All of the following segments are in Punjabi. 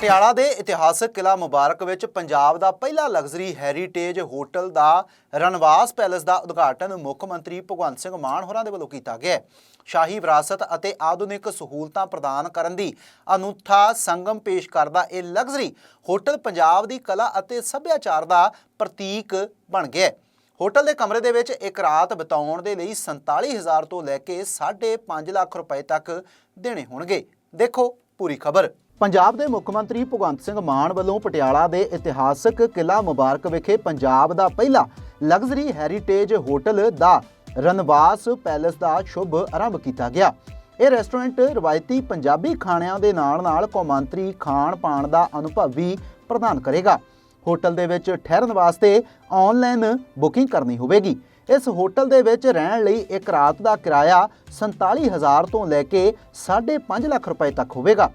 ਪਟਿਆਲਾ ਦੇ ਇਤਿਹਾਸਕ ਕਿਲਾ ਮੁਬਾਰਕ ਵਿੱਚ ਪੰਜਾਬ ਦਾ ਪਹਿਲਾ ਲਗਜ਼ਰੀ ਹੈਰੀਟੇਜ ਹੋਟਲ ਦਾ ਰਣਵਾਸ ਪੈਲੇਸ ਦਾ ਉਦਘਾਟਨ ਮੁੱਖ ਮੰਤਰੀ ਭਗਵੰਤ ਸਿੰਘ ਮਾਨ ਹੋਰਾਂ ਦੇ ਵੱਲੋਂ ਕੀਤਾ ਗਿਆ ਸ਼ਾਹੀ ਵਿਰਾਸਤ ਅਤੇ ਆਧੁਨਿਕ ਸਹੂਲਤਾਂ ਪ੍ਰਦਾਨ ਕਰਨ ਦੀ ਅਨੂਠਾ ਸੰਗਮ ਪੇਸ਼ ਕਰਦਾ ਇਹ ਲਗਜ਼ਰੀ ਹੋਟਲ ਪੰਜਾਬ ਦੀ ਕਲਾ ਅਤੇ ਸੱਭਿਆਚਾਰ ਦਾ ਪ੍ਰਤੀਕ ਬਣ ਗਿਆ ਹੈ। ਹੋਟਲ ਦੇ ਕਮਰੇ ਦੇ ਵਿੱਚ ਇੱਕ ਰਾਤ ਬਿਤਾਉਣ ਦੇ ਲਈ 47000 ਤੋਂ ਲੈ ਕੇ 5.5 ਲੱਖ ਰੁਪਏ ਤੱਕ ਦੇਣੇ ਹੋਣਗੇ। ਦੇਖੋ ਪੂਰੀ ਖਬਰ। ਪੰਜਾਬ ਦੇ ਮੁੱਖ ਮੰਤਰੀ ਭਗਵੰਤ ਸਿੰਘ ਮਾਨ ਵੱਲੋਂ ਪਟਿਆਲਾ ਦੇ ਇਤਿਹਾਸਕ ਕਿਲਾ ਮੁਬਾਰਕ ਵਿਖੇ ਪੰਜਾਬ ਦਾ ਪਹਿਲਾ ਲਗਜ਼ਰੀ ਹੈਰੀਟੇਜ ਹੋਟਲ ਦਾ ਰਨਵਾਸ ਪੈਲੇਸ ਦਾ ਸ਼ੁਭ ਆਰੰਭ ਕੀਤਾ ਗਿਆ। ਇਹ ਰੈਸਟੋਰੈਂਟ ਰਵਾਇਤੀ ਪੰਜਾਬੀ ਖਾਣਿਆਂ ਦੇ ਨਾਲ-ਨਾਲ ਕੌਮਾਂਤਰੀ ਖਾਣ ਪਾਣ ਦਾ ਅਨੁਭਵ ਵੀ ਪ੍ਰਦਾਨ ਕਰੇਗਾ। ਹੋਟਲ ਦੇ ਵਿੱਚ ਠਹਿਰਨ ਵਾਸਤੇ ਆਨਲਾਈਨ ਬੁਕਿੰਗ ਕਰਨੀ ਹੋਵੇਗੀ। ਇਸ ਹੋਟਲ ਦੇ ਵਿੱਚ ਰਹਿਣ ਲਈ ਇੱਕ ਰਾਤ ਦਾ ਕਿਰਾਇਆ 47000 ਤੋਂ ਲੈ ਕੇ 5.5 ਲੱਖ ਰੁਪਏ ਤੱਕ ਹੋਵੇਗਾ।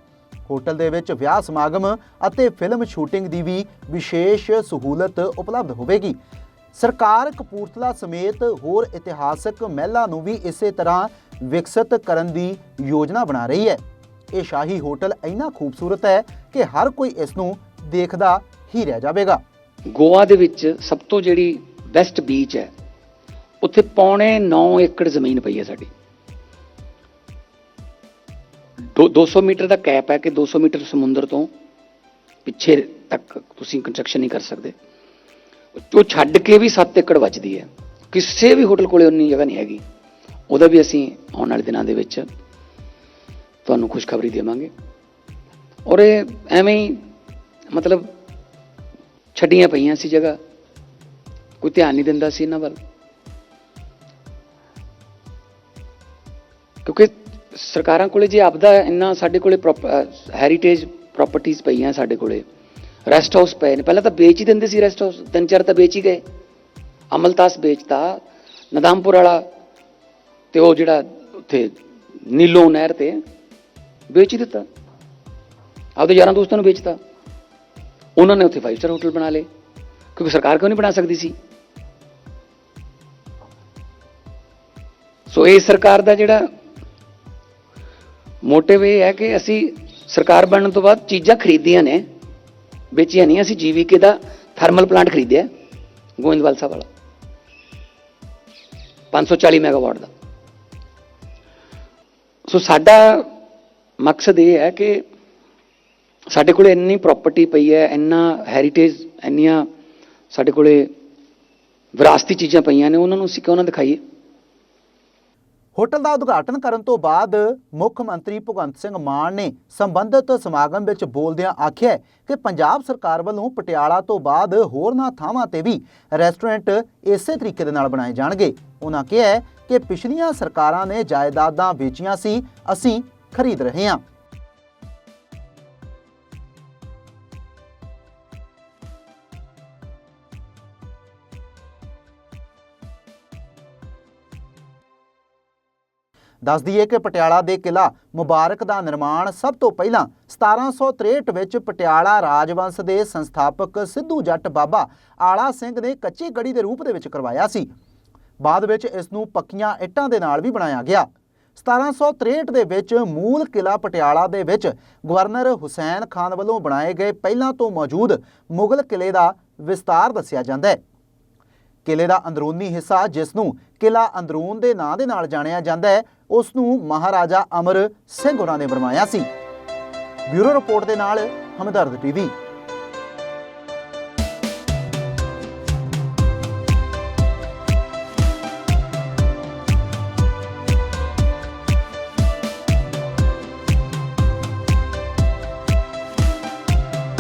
ਹੋਟਲ ਦੇ ਵਿੱਚ ਵਿਆਹ ਸਮਾਗਮ ਅਤੇ ਫਿਲਮ ਸ਼ੂਟਿੰਗ ਦੀ ਵੀ ਵਿਸ਼ੇਸ਼ ਸਹੂਲਤ ਉਪਲਬਧ ਹੋਵੇਗੀ। ਸਰਕਾਰ ਕਪੂਰਥਲਾ ਸਮੇਤ ਹੋਰ ਇਤਿਹਾਸਕ ਮਹਿਲਾਂ ਨੂੰ ਵੀ ਇਸੇ ਤਰ੍ਹਾਂ ਵਿਕਸਿਤ ਕਰਨ ਦੀ ਯੋਜਨਾ ਬਣਾ ਰਹੀ ਹੈ। ਇਹ ਸ਼ਾਹੀ ਹੋਟਲ ਇੰਨਾ ਖੂਬਸੂਰਤ ਹੈ ਕਿ ਹਰ ਕੋਈ ਇਸ ਨੂੰ ਦੇਖਦਾ ਹੀ ਰਹਿ ਜਾਵੇਗਾ। ਗੋਆ ਦੇ ਵਿੱਚ ਸਭ ਤੋਂ ਜਿਹੜੀ ਬੈਸਟ ਬੀਚ ਹੈ, ਉੱਥੇ ਪੌਣੇ 9 ਏਕੜ ਜ਼ਮੀਨ ਪਈ ਹੈ ਸਾਡੀ। 200 ਮੀਟਰ ਦਾ ਕੈਪ ਹੈ ਕਿ 200 ਮੀਟਰ ਸਮੁੰਦਰ ਤੋਂ ਪਿੱਛੇ ਤੱਕ ਤੁਸੀਂ ਕੰਸਟਰਕਸ਼ਨ ਨਹੀਂ ਕਰ ਸਕਦੇ। ਉਹ ਛੱਡ ਕੇ ਵੀ 7 ਏਕੜ ਵੱਜਦੀ ਹੈ। ਕਿਸੇ ਵੀ ਹੋਟਲ ਕੋਲੇ ਉਨੀ ਜਗ੍ਹਾ ਨਹੀਂ ਹੈਗੀ। ਉਹਦਾ ਵੀ ਅਸੀਂ ਆਉਣ ਵਾਲੇ ਦਿਨਾਂ ਦੇ ਵਿੱਚ ਤੁਹਾਨੂੰ ਖੁਸ਼ਖਬਰੀ ਦੇਵਾਂਗੇ। ਔਰ ਇਹ ਐਵੇਂ ਹੀ ਮਤਲਬ ਛੱਡੀਆਂ ਪਈਆਂ ਸੀ ਜਗ੍ਹਾ। ਕੋਈ ਧਿਆਨ ਨਹੀਂ ਦਿੰਦਾ ਸੀ ਇਹਨਾਂ ਵੱਲ। ਸਰਕਾਰਾਂ ਕੋਲੇ ਜੇ ਆਪਦਾ ਇੰਨਾ ਸਾਡੇ ਕੋਲੇ ਹੈਰੀਟੇਜ ਪ੍ਰਾਪਰਟੀਆਂ ਪਈਆਂ ਸਾਡੇ ਕੋਲੇ ਰੈਸਟ ਹਾਊਸ ਪਏ ਨੇ। ਪਹਿਲਾਂ ਤਾਂ ਵੇਚ ਹੀ ਦਿੰਦੇ ਸੀ ਰੈਸਟ ਹਾਊਸ ਤਿੰਨ ਚਾਰ ਤਾਂ ਵੇਚ ਹੀ ਗਏ। ਅਮਲਤਾਸ ਵੇਚਤਾ, ਨਦਾਮਪੁਰ ਵਾਲਾ ਤੇ ਉਹ ਜਿਹੜਾ ਉੱਥੇ ਨੀਲੋ ਨਹਿਰ ਤੇ ਵੇਚ ਹੀ ਦਿੱਤਾ। ਆਪਦੇ ਯਾਰਾਂ ਦੋਸਤਾਂ ਨੂੰ ਵੇਚਤਾ। ਉਹਨਾਂ ਨੇ ਉੱਥੇ 5 ਸਟਾਰ ਹੋਟਲ ਬਣਾ ਲਏ, ਕਿਉਂਕਿ ਸਰਕਾਰ ਕਿਉਂ ਨਹੀਂ ਬਣਾ ਸਕਦੀ ਸੀ? ਸੋ ਇਹ ਸਰਕਾਰ ਦਾ ਜਿਹੜਾ ਮੋਟਿਵ ਇਹ ਹੈ ਕਿ ਅਸੀਂ ਸਰਕਾਰ ਬਣਨ ਤੋਂ ਬਾਅਦ ਚੀਜ਼ਾਂ ਖਰੀਦੀਆਂ ਨੇ, ਵੇਚੀਆਂ ਨਹੀਂ, ਅਸੀਂ ਜੀਵੀਕੇ ਦਾ ਥਰਮਲ ਪਲਾਂਟ ਖਰੀਦਿਆ ਗੋਇੰਦਵਾਲ ਸਾਹਿਬ ਵਾਲਾ। 540 ਮੈਗਾਵਾਟ ਦਾ। ਸੋ ਸਾਡਾ ਮਕਸਦ ਇਹ ਹੈ ਕਿ ਸਾਡੇ ਕੋਲੇ ਇੰਨੀ ਪ੍ਰਾਪਰਟੀ ਪਈ ਹੈ, ਇੰਨਾ ਹੈਰੀਟੇਜ ਇੰਨੀਆਂ ਸਾਡੇ ਕੋਲੇ ਵਿਰਾਸਤੀ ਚੀਜ਼ਾਂ ਪਈਆਂ ਨੇ, ਉਹਨਾਂ ਨੂੰ ਅਸੀਂ ਕਿਉਂ ਨਾ ਦਿਖਾਈਏ? ਹੋਟਲ ਦਾ ਉਦਘਾਟਨ ਕਰਨ ਤੋਂ ਬਾਅਦ ਮੁੱਖ ਮੰਤਰੀ ਭਗਵੰਤ ਸਿੰਘ ਮਾਨ ਨੇ ਸੰਬੰਧਿਤ ਸਮਾਗਮ ਵਿੱਚ ਬੋਲਦਿਆਂ ਆਖਿਆ ਕਿ ਪੰਜਾਬ ਸਰਕਾਰ ਵੱਲੋਂ ਪਟਿਆਲਾ ਤੋਂ ਬਾਅਦ ਹੋਰਨਾਂ ਥਾਵਾਂ ਤੇ ਵੀ ਰੈਸਟੋਰੈਂਟ ਇਸੇ ਤਰੀਕੇ ਦੇ ਨਾਲ ਬਣਾਏ ਜਾਣਗੇ। ਉਹਨਾਂ ਕਿਹਾ ਕਿ ਪਿਛਲੀਆਂ ਸਰਕਾਰਾਂ ਨੇ ਜਾਇਦਾਦਾਂ ਵੇਚੀਆਂ ਸੀ, ਅਸੀਂ ਖਰੀਦ ਰਹੇ ਹਾਂ। ਦੱਸ ਦਈਏ ਕਿ ਪਟਿਆਲਾ ਦੇ ਕਿਲਾ ਮੁਬਾਰਕ ਦਾ ਨਿਰਮਾਣ ਸਭ ਤੋਂ ਪਹਿਲਾਂ 1763 ਵਿੱਚ ਪਟਿਆਲਾ ਰਾਜਵੰਸ਼ ਦੇ ਸੰਸਥਾਪਕ ਸਿੱਧੂ ਜੱਟ ਬਾਬਾ ਆਲਾ ਸਿੰਘ ਨੇ ਕੱਚੀ ਗੜੀ ਦੇ ਰੂਪ ਦੇ ਵਿੱਚ ਕਰਵਾਇਆ ਸੀ। ਬਾਅਦ ਵਿੱਚ ਇਸ ਨੂੰ ਪੱਕੀਆਂ ਇੱਟਾਂ ਦੇ ਨਾਲ ਵੀ ਬਣਾਇਆ ਗਿਆ। 1763 ਦੇ ਵਿੱਚ ਮੂਲ ਕਿਲਾ ਪਟਿਆਲਾ ਦੇ ਵਿੱਚ ਗਵਰਨਰ ਹੁਸੈਨ ਖਾਨ ਵੱਲੋਂ ਬਣਾਏ ਗਏ ਪਹਿਲਾਂ ਤੋਂ ਮੌਜੂਦ ਮੁਗਲ ਕਿਲੇ ਦਾ ਵਿਸਤਾਰ ਦੱਸਿਆ ਜਾਂਦਾ ਹੈ। ਕਿਲੇ ਦਾ ਅੰਦਰੂਨੀ ਹਿੱਸਾ ਜਿਸ ਨੂੰ ਕਿਲਾ ਅੰਦਰੂਨ ਦੇ ਨਾਂ ਦੇ ਨਾਲ ਜਾਣਿਆ ਜਾਂਦਾ ਹੈ ਉਸ ਨੂੰ ਮਹਾਰਾਜਾ ਅਮਰ ਸਿੰਘ ਹੋਰਾਂ ਨੇ ਬਣਵਾਇਆ ਸੀ। ਬਿਊਰੋ ਰਿਪੋਰਟ ਦੇ ਨਾਲ ਹਮਦਰਦ ਟੀਵੀ।